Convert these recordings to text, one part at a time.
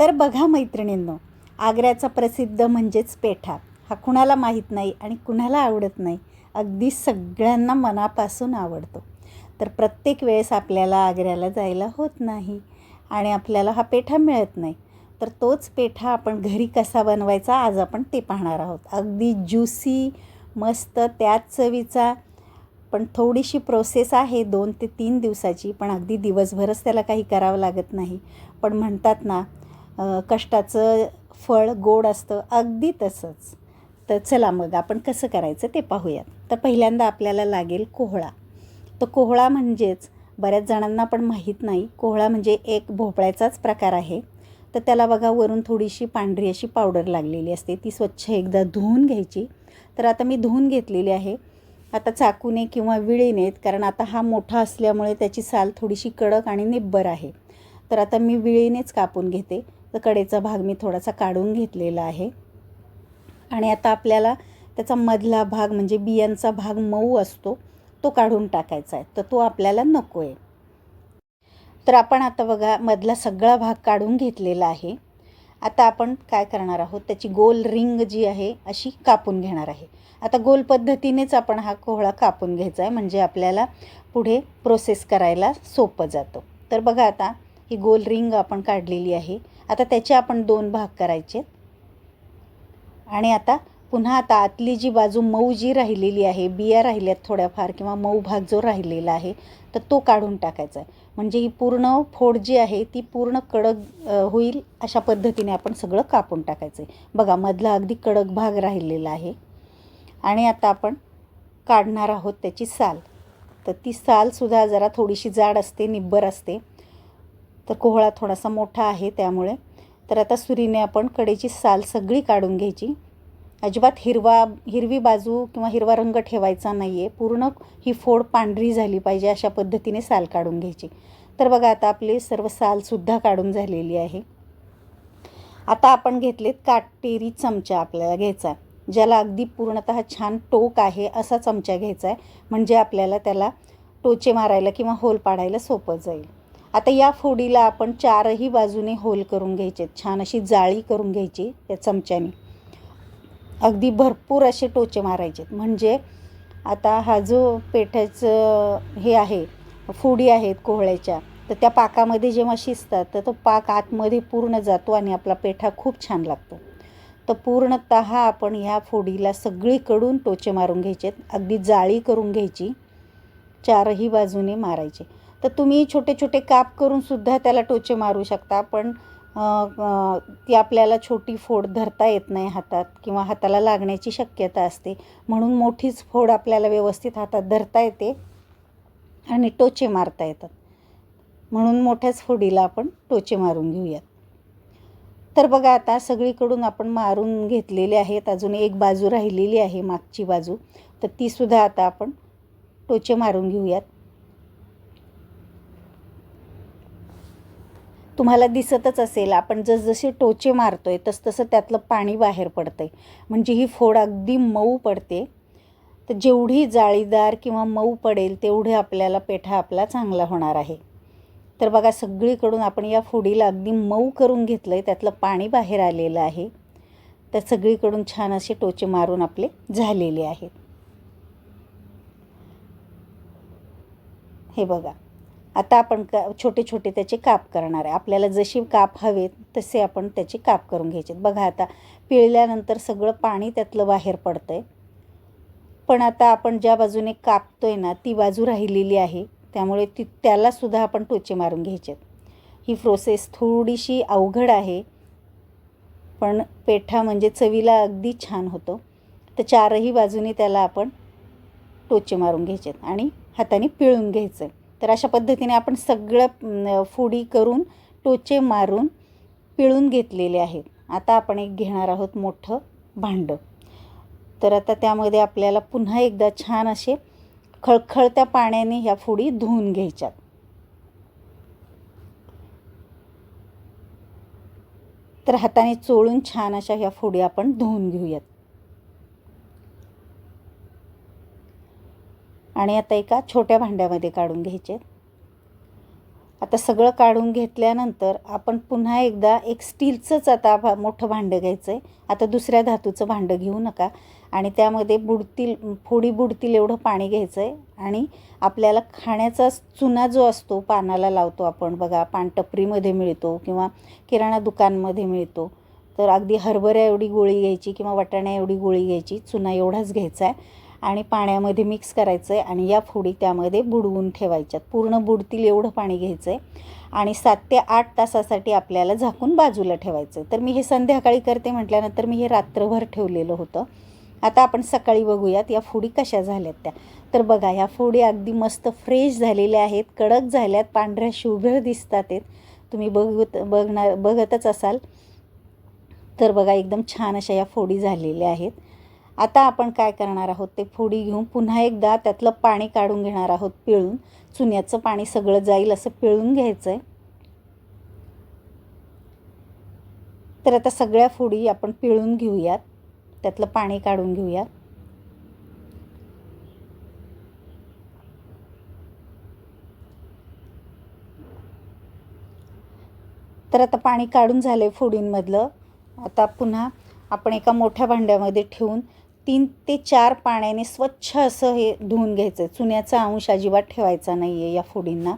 तर बघा मैत्रिणींनो आग्र्याचा प्रसिद्ध म्हणजेच पेठा. हा कुणाला माहीत नाही आणि कुणाला आवडत नाही अगदी सगळ्यांना मनापासून आवडतो. तर प्रत्येक वेळेस आपल्याला आग्र्याला जायला होत नाही आणि आपल्याला हा पेठा मिळत नाही. तर तोच पेठा आपण घरी कसा बनवायचा आज आपण ते पाहणार आहोत. अगदी ज्युसी मस्त त्याच चवीचा पण थोडीशी प्रोसेस आहे दोन ते तीन दिवसाची. पण अगदी दिवसभरच त्याला काही करावं लागत नाही. पण म्हणतात ना कष्टाचं फळ गोड असतं अगदी तसंच. तर चला मग आपण कसं करायचं ते पाहूयात. तर पहिल्यांदा आपल्याला लागेल कोहळा. तर कोहळा म्हणजेच बऱ्याच जणांना पण माहीत नाही कोहळा म्हणजे एक भोपळ्याचाच प्रकार आहे. तर त्याला बघा वरून थोडीशी पांढरी अशी पावडर लागलेली असते ती स्वच्छ एकदा धुवून घ्यायची. तर आता मी धुवून घेतलेली आहे. आता चाकूने किंवा विळीनेत कारण आता हा मोठा असल्यामुळे त्याची साल थोडीशी कडक आणि निब्बर आहे. तर आता मी विळीनेच कापून घेते. तर कडेचा भाग मी थोडासा काढून घेतलेला आहे. आणि आता आपल्याला त्याचा मधला भाग म्हणजे बियांचा भाग मऊ असतो तो काढून टाकायचा आहे. तर तो आपल्याला नको आहे तर आपण आता बघा मधला सगळा भाग काढून घेतलेला आहे. आता आपण काय करणार आहोत? त्याची गोल रिंग जी आहे अशी कापून घेणार आहे. आता गोल पद्धतीनेच आपण हा कोहळा कापून घ्यायचा आहे. म्हणजे आपल्याला पुढे प्रोसेस करायला सोपं जातं. तर बघा आता ही गोल रिंग आपण काढलेली आहे. आता त्याचे आपण दोन भाग करायचे आणि आता पुन्हा आता आतली जी बाजू मऊ जी राहिलेली आहे बिया राहिल्यात थोड्याफार किंवा मऊ भाग जो राहिलेला आहे तर तो काढून टाकायचा आहे. म्हणजे ही पूर्ण फोड जी आहे ती पूर्ण कडक होईल अशा पद्धतीने आपण सगळं कापून टाकायचं आहे. बघा मधला अगदी कडक भाग राहिलेला आहे. आणि आता आपण काढणार आहोत त्याची साल. तर ती सालसुद्धा जरा थोडीशी जाड असते निब्बर असते. तर कोहळा थोडासा मोठा आहे त्यामुळे. तर आता सुरीने आपण कडेची साल सगळी काढून घ्यायची. अजिबात हिरवा हिरवी बाजू किंवा हिरवा रंग ठेवायचा नाही आहे पूर्ण ही फोड पांढरी झाली पाहिजे अशा पद्धतीने साल काढून घ्यायची. तर बघा आता आपली सर्व सालसुद्धा काढून झालेली आहे. आता आपण घेतलेत काटेरी चमचा आपल्याला घ्यायचा. ज्याला अगदी पूर्णतः छान टोक आहे असा चमचा घ्यायचा आहे. म्हणजे आपल्याला त्याला टोचे मारायला किंवा होल पाडायला सोपं जाईल. आता या फोडीला आपण चारही बाजूने होल करून घ्यायचे. छान अशी जाळी करून घ्यायची या चमच्याने. अगदी भरपूर असे टोचे मारायचे. म्हणजे आता हा जो पेठ्याचं हे आहे फोडी आहेत कोहळ्याच्या तर त्या पाकामध्ये जेव्हा शिजतात तर तो पाक आतमध्ये पूर्ण जातो आणि आपला पेठा खूप छान लागतो. तर पूर्णत आपण ह्या फोडीला सगळीकडून टोचे मारून घ्यायचे अगदी जाळी करून घ्यायची. चारही बाजूने मारायचे. तर तुम्ही छोटे छोटे काप करून सुद्धा त्याला टोचे मारू शकता पण ती आपल्याला छोटी फोड धरता येत नाही हातात किंवा हाताला लागण्याची शक्यता असते. म्हणून मोठीच फोड आपल्याला व्यवस्थित हातात धरता येते आणि टोचे मारता येतात. म्हणून मोठ्याच फोडीला आपण टोचे मारून घेऊयात. तर बघा आता सगळीकडून आपण मारून घेतलेले आहेत. अजून एक बाजू राहिलेली आहे मागची बाजू. तर तीसुद्धा आता आपण टोचे मारून घेऊयात. तुम्हाला दिसतच असेल आपण जसजसे टोचे मारतोय तसतसं त्यातलं पाणी बाहेर पडतंय. म्हणजे ही फोड अगदी मऊ पडते. तर जेवढी जाळीदार किंवा मऊ पडेल तेवढे आपल्याला पेठा आपला चांगला होणार आहे. तर बघा सगळीकडून आपण या फोडीला अगदी मऊ करून घेतलं आहे त्यातलं पाणी बाहेर आलेलं आहे. तर सगळीकडून छान असे टोचे मारून आपले झालेले आहेत. हे बघा. आता आपण का छोटे छोटे त्याचे काप करणार आहे. आपल्याला जशी काप हवेत तसे आपण त्याचे काप करून घ्यायचे बघा आता पिळल्यानंतर सगळं पाणी त्यातलं बाहेर पडतं आहे पण आता आपण ज्या बाजूने कापतो आहे ना ती बाजू राहिलेली आहे. त्यामुळे ती त्यालासुद्धा आपण टोचे मारून घ्यायचे ही प्रोसेस थोडीशी अवघड आहे. पण पेठा म्हणजे चवीला अगदी छान होतो. तर चारही बाजूने त्याला आपण टोचे मारून घ्यायचे आणि हाताने पिळून घ्यायचं तर अशा पद्धतीने आपण सगळं फुडी फोडी करून टोचे मारून पिळून घेतलेले आहेत. आता आपण एक घेणार आहोत मोठं भांडं. तर आता त्यामध्ये आपल्याला पुन्हा एकदा छान असे खळखळत्या पाण्याने ह्या फोडी धुवून घ्यायच्यात. तर हाताने चोळून छान अशा ह्या फोडी आपण धुवून घेऊयात. आणि आता एका छोट्या भांड्यामध्ये काढून घ्यायचे. आता सगळं काढून घेतल्यानंतर आपण पुन्हा एकदा एक स्टीलचंच आता भा मोठं भांडं घ्यायचं आहे आता दुसऱ्या धातूचं भांडं घेऊ नका. आणि त्यामध्ये बुडतील फोडी बुडतील एवढं पाणी घ्यायचं आहे आणि आपल्याला खाण्याचा चुना जो असतो पानाला लावतो आपण. बघा पानटपरीमध्ये मिळतो किंवा किराणा दुकानमध्ये मिळतो. तर अगदी हरभऱ्या एवढी गोळी घ्यायची किंवा वाटाण्या एवढी गोळी घ्यायची चुना एवढाच घ्यायचा आहे. आणि पाण्यामध्ये मिक्स करायचं आहे आणि या फोडी त्यामध्ये बुडवून ठेवायच्यात. पूर्ण बुडतील एवढं पाणी घ्यायचं आहे आणि सात ते आठ तासासाठी आपल्याला झाकून बाजूला ठेवायचं आहे तर मी हे संध्याकाळी करते म्हटल्यानंतर मी हे रात्रभर ठेवलेलं होतं. आता आपण सकाळी बघूयात या फोडी कशा झाल्यात त्या. तर बघा ह्या फोडी अगदी मस्त फ्रेश झालेल्या आहेत कडक झाल्यात पांढऱ्या शुभ्र दिसतात आहेत. तुम्ही बघत बघणार बघतच असाल. तर बघा एकदम छान अशा या फोडी झालेल्या आहेत. आता आपण काय करणार आहोत ते फोडी घेऊन पुन्हा एकदा त्यातलं पाणी काढून घेणार आहोत पिळून. चुन्याचं पाणी सगळं जाईल असं पिळून घ्यायचं आहे तर आता सगळ्या फोडी आपण पिळून घेऊयात. त्यातलं पाणी काढून घेऊयात. तर आता पाणी काढून झालं आहे फोडींमधलं. आता पुन्हा आपण एका मोठ्या भांड्यामध्ये ठेवून तीन ते चार पाण्याने स्वच्छ असं हे धुवून घ्यायचं. आहे चुन्याचा अंश अजिबात ठेवायचा नाही आहे या फोडींना.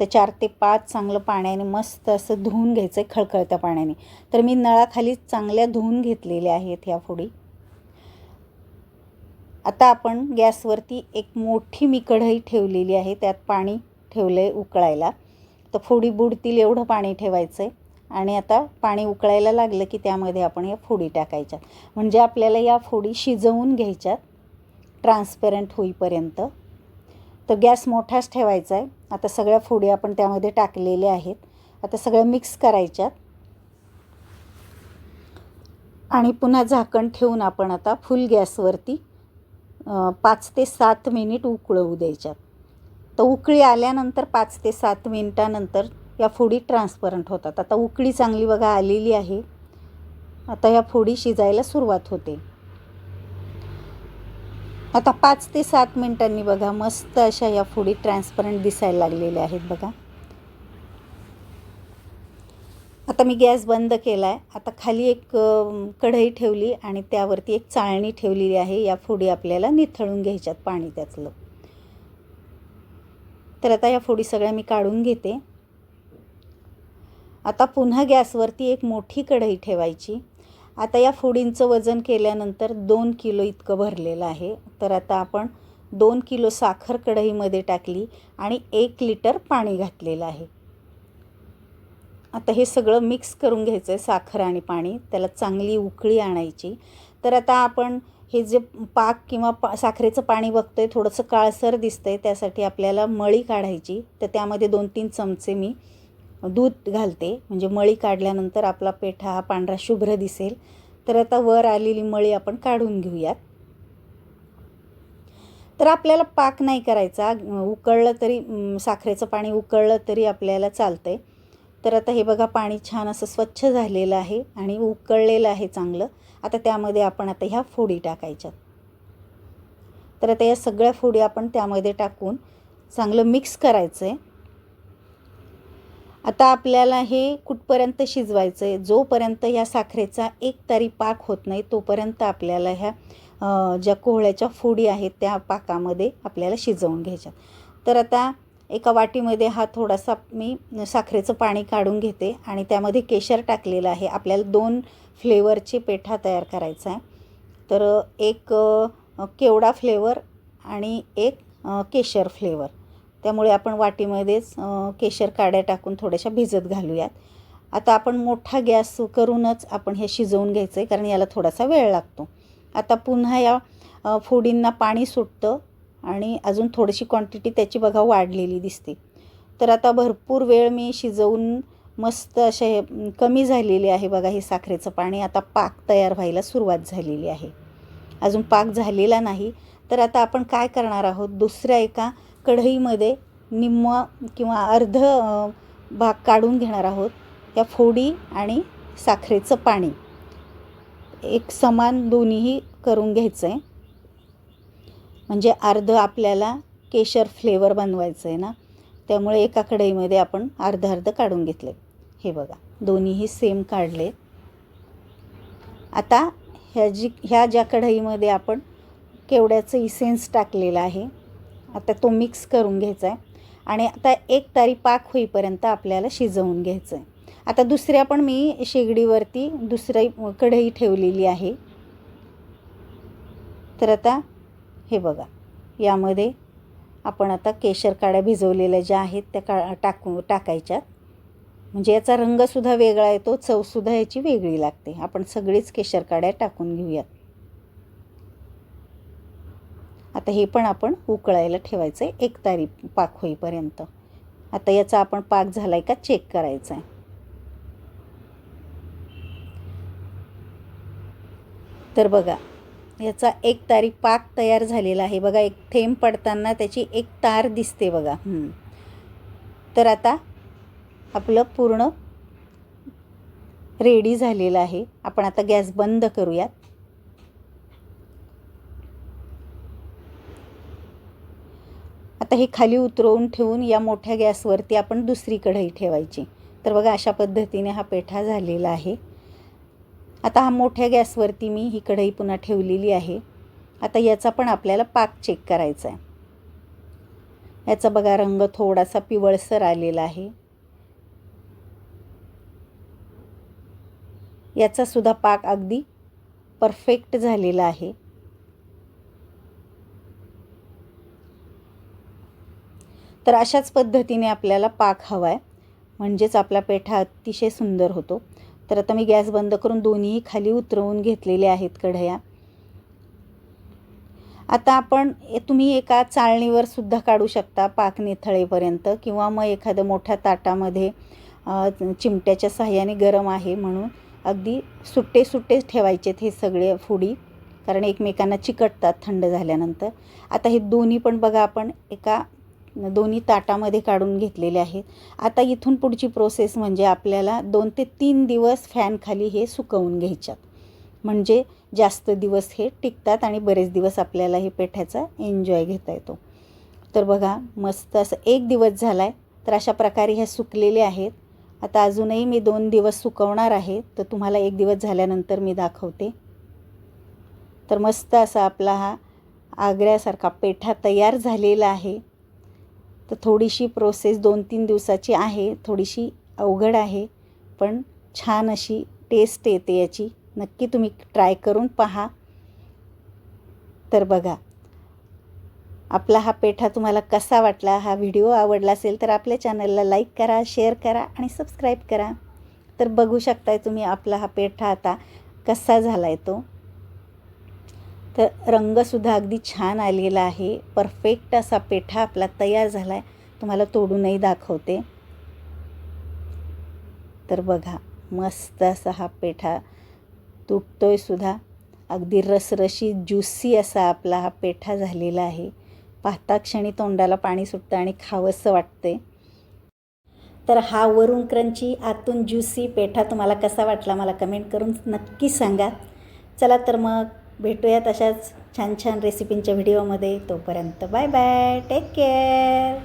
तर चार ते पाच चांगलं पाण्याने मस्त असं धुवून घ्यायचं आहे खळखळत्या पाण्याने. तर मी नळाखाली चांगल्या धुवून घेतलेल्या आहेत ह्या फोडी. आता आपण गॅसवरती एक मोठी मी कढई ठेवलेली आहे. त्यात पाणी ठेवलं आहे उकळायला. तर फोडी बुडतील एवढं पाणी ठेवायचं आहे आणि आता पाणी उकळायला लागलं की त्यामध्ये आपण या फोडी टाकायच्या. म्हणजे आपल्याला या फोडी शिजवून घ्यायच्यात ट्रान्सपेरंट होईपर्यंत. तर गॅस मोठाच ठेवायचा आहे. आता सगळ्या फोडी आपण त्यामध्ये टाकलेल्या आहेत. आता सगळं मिक्स करायच्यात. आणि पुन्हा झाकण ठेवून आपण आता फुल गॅसवरती पाच ते सात मिनिट उकळवू द्यायच्यात. तर उकळी आल्यानंतर पाच ते सात मिनिटानंतर या फोडी ट्रान्सपरंट होतात. आता उकळी चांगली बघा आलेली आहे. आता या फोडी शिजायला सुरुवात होते. आता पाच ते सात मिनिटांनी बघा मस्त अशा या फोडी ट्रान्सपरंट दिसायला लागलेल्या आहेत बघा. आता मी गॅस बंद केला आहे आता खाली एक कढई ठेवली आणि त्यावरती एक चाळणी ठेवलेली आहे. या फोडी आपल्याला निथळून घ्यायच्यात पाणी त्यातलं. तर आता या फोडी सगळ्या मी काढून घेते. आता पुन्हा गॅसवरती एक मोठी कढई ठेवायची. आता या फोडींचं वजन केल्यानंतर दोन किलो इतकं भरलेलं आहे. तर आता आपण दोन किलो साखर कढईमध्ये टाकली आणि एक लिटर पाणी घातलेलं आहे. आता हे सगळं मिक्स करून घ्यायचं आहे साखर आणि पाणी. त्याला चांगली उकळी आणायची. तर आता आपण हे जे पाक किंवा पा साखरेचं पाणी बघतो आहे थोडंसं काळसर दिसतं आहे त्यासाठी आपल्याला मळी काढायची. तर त्यामध्ये दोन तीन चमचे मी दूध घालते. म्हणजे मळी काढल्यानंतर आपला पेठा हा पांढरा शुभ्र दिसेल. तर आता वर आलेली मळी आपण काढून घेऊयात. तर आपल्याला पाक नाही करायचा. उकळलं तरी साखरेचं पाणी उकळलं तरी आपल्याला चालतं आहे तर आता हे बघा पाणी छान असं स्वच्छ झालेलं आहे आणि उकळलेलं आहे चांगलं. आता त्यामध्ये आपण आता ह्या फोडी टाकायच्यात. तर आता या सगळ्या फोडी आपण त्यामध्ये टाकून चांगलं मिक्स करायचं आहे आता आपल्याला हे कुठपर्यंत शिजवायचं आहे जोपर्यंत ह्या साखरेचा एक तरी पाक होत नाही तोपर्यंत आपल्याला ह्या ज्या कोहळ्याच्या फोडी आहेत त्या पाकामध्ये आपल्याला शिजवून घ्यायच्या तर आता एका वाटीमध्ये हा थोडासा मी साखरेचं पाणी काढून घेते आणि त्यामध्ये केशर टाकलेलं आहे. आपल्याला दोन फ्लेवरचे पेठा तयार करायचा आहे. तर एक केवडा फ्लेवर आणि एक केशर फ्लेवर. त्यामुळे आपण वाटीमध्येच केशर काड्या टाकून थोड्याशा भिजत घालूयात. आता आपण मोठा गॅस करूनच आपण हे शिजवून घ्यायचं आहे कारण याला थोडासा वेळ लागतो. आता पुन्हा या फोडींना पाणी सुटतं आणि अजून थोडीशी क्वांटिटी त्याची बघा वाढलेली दिसते. तर आता भरपूर वेळ मी शिजवून मस्त असे कमी झालेले आहे बघा हे साखरेचं पाणी. आता पाक तयार व्हायला सुरुवात झालेली आहे. अजून पाक झालेला नाही. तर आता आपण काय करणार आहोत? दुसऱ्या एका कढईमध्ये निम्मा किंवा अर्ध भाग काढून घेणार आहोत. त्या फोडी आणि साखरेचं पाणी. एक समान दोन्हीही करून घ्यायचं आहे म्हणजे अर्ध आपल्याला केशर फ्लेवर बनवायचं आहे ना त्यामुळे एका कढईमध्ये आपण अर्ध अर्ध काढून घेतले हे बघा दोन्हीही सेम काढले आता ह्या जी ह्या ज्या कढईमध्ये आपण केवड्याचं इसेन्स टाकलेलं आहे आता तो मिक्स करून घ्यायचा आहे आणि आता एक तारी पाक होईपर्यंत आपल्याला शिजवून घ्यायचं आहे आता दुसऱ्या पण मी शेगडीवरती दुसरी कढई ठेवलेली आहे. तर आता हे बघा यामध्ये आपण आता केशर काड्या भिजवलेल्या ज्या आहेत त्या का टाकू टाकायच्यात. म्हणजे याचा रंगसुद्धा वेगळा येतो चवसुद्धा याची वेगळी लागते. आपण सगळीच केशर काड्या टाकून घेऊयात. आता हे पण आपण उकळायला ठेवायचं आहे एक तारी पाक होईपर्यंत. आता याचा आपण पाक झाला आहे का चेक करायचा आहे तर बघा याचा एक तारी पाक तयार झालेला आहे. बघा एक थेंब पडताना त्याची एक तार दिसते बघा. तर आता आपलं पूर्ण रेडी झालेलं आहे. आपण आता गॅस बंद करूयात. आता हे खाली उतरवून ठेवून या मोठ्या गॅसवरती आपण दुसरी कढई ठेवायची. तर बघा अशा पद्धतीने हा पेठा झालेला आहे. आता हा मोठ्या गॅसवरती मी ही कढई पुन्हा ठेवलेली आहे. आता याचा पण आपल्याला पाक चेक करायचा आहे. याचा बघा रंग थोडासा पिवळसर आलेला आहे. याचा सुद्धा पाक अगदी परफेक्ट झालेला आहे. तर अशाच पद्धतीने आपल्याला पाक हवा आहे म्हणजेच आपला पेठा अतिशय सुंदर होतो. तर आता मी गॅस बंद करून दोन्हीही खाली उतरवून घेतलेले आहेत कढया. आता आपण तुम्ही एका चाळणीवर सुद्धा काढू शकता पाक निथळेपर्यंत किंवा मग एखाद्या मोठ्या ताटामध्ये चिमट्याच्या साह्याने गरम आहे म्हणून अगदी सुट्टे सुट्टेच ठेवायचेत हे सगळे फुडी. कारण एकमेकांना चिकटतात थंड झाल्यानंतर. आता हे दोन्ही पण बघा आपण एका दोन्ही ताटामध्ये काढून घेतलेले आहेत. आता इथून पुढची प्रोसेस म्हणजे आपल्याला दोन ते तीन दिवस फॅनखाली हे सुकवून घ्यायच्यात. म्हणजे जास्त दिवस हे टिकतात आणि बरेच दिवस आपल्याला हे पेठ्याचा एन्जॉय घेता येतो. तर बघा मस्त असं एक दिवस झाला आहे तर अशा प्रकारे ह्या सुकलेले आहेत. आता अजूनही मी दोन दिवस सुकवणार आहे तर तुम्हाला एक दिवस झाल्यानंतर मी दाखवते. तर मस्त असा आपला हा आग्र्यासारखा पेठा तयार झालेला आहे. तर थोडीशी प्रोसेस दोन तीन दिवसाची आहे थोडीशी अवघड आहे पण छान अशी टेस्ट येते याची. नक्की तुम्ही ट्राय करून पहा. तर बघा आपला हा पेठा तुम्हाला कसा वाटला हा व्हिडिओ आवडला असेल तर आपल्या चॅनलला लाईक करा शेअर करा आणि सबस्क्राईब करा. तर बघू शकताय तुम्ही आपला हा पेठा आता कसा झाला आहे तो. तर रंगसुद्धा अगदी छान आलेला आहे. परफेक्ट असा पेठा आपला तयार झाला आहे तुम्हाला तोडूनही दाखवते. तर बघा मस्त असा हा पेठा तुटतोय सुद्धा. अगदी रसरशी ज्युसी असा आपला हा पेठा झालेला आहे. पाहता क्षणी तोंडाला पाणी सुटतं आणि खावंसं वाटते तर हा वरून क्रंची आतून ज्युसी पेठा तुम्हाला कसा वाटला मला कमेंट करून नक्की सांगा. चला तर मग भेटूयात अशाच छान छान रेसिपींच्या व्हिडिओमध्ये तोपर्यंत बाय बाय टेक केअर